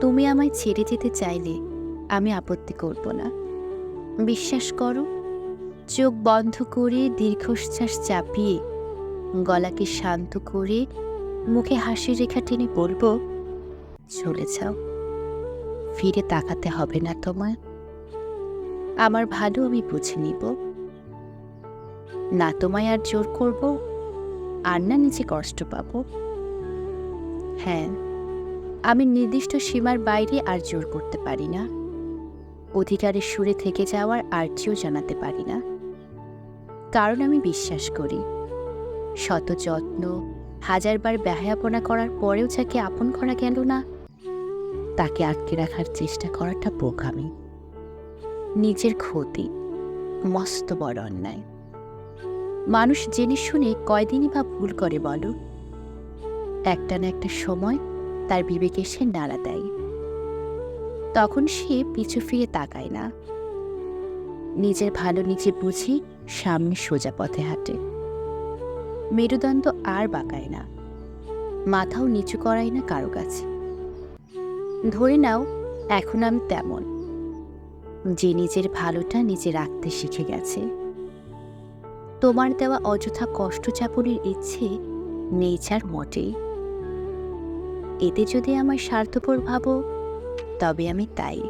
তুমি আমায় ছেড়ে যেতে চাইলে আমি আপত্তি করব না। বিশ্বাস করো, চোখ বন্ধ করে দীর্ঘশ্বাস চাপিয়ে গলাকে শান্ত করে মুখে হাসির রেখা টেনে বলব, চলে যাও। ফিরে তাকাতে হবে না তোমায়। আমার ভালো আমি বুঝে নিব। না তোমায় আর জোর করব, আর না নিজে কষ্ট পাবো। হ্যাঁ আমি নির্দিষ্ট সীমার বাইরে আর জোর করতে পারি না। অধিকারের সুরে থেকে যাওয়ার আর্জিও জানাতে পারি না। কারণ আমি বিশ্বাস করি, শত যত্ন, হাজারবার ব্যাহাপনা করার পরেও যাকে আপন করা গেল না, তাকে আটকে রাখার চেষ্টা করাটা বোকামি। নিজের ক্ষতি, মস্ত বড় অন্যায়। মানুষ জেনে শুনে কয়দিনই বা ভুল করে বলো? একটা না একটা সময় তার বিবেকে সে নাড়া দেয়। তখন সে পিছু ফিরে তাকায় না। নিজের ভালো নিজে বুঝি সামনে সোজা পথে হাঁটে। মেরুদণ্ড আর বাঁকায় না। মাথাও নিচু করায় না কারও কাছে। ধরে নাও, এখন আমি তেমন। যে নিজের ভালোটা নিজে রাখতে শিখে গেছে। তোমার দেওয়া অযথা কষ্ট চাপনের ইচ্ছে ছাড় মোটেই। এতে যদি আমার স্বার্থপর ভাবো তবে আমি তাই।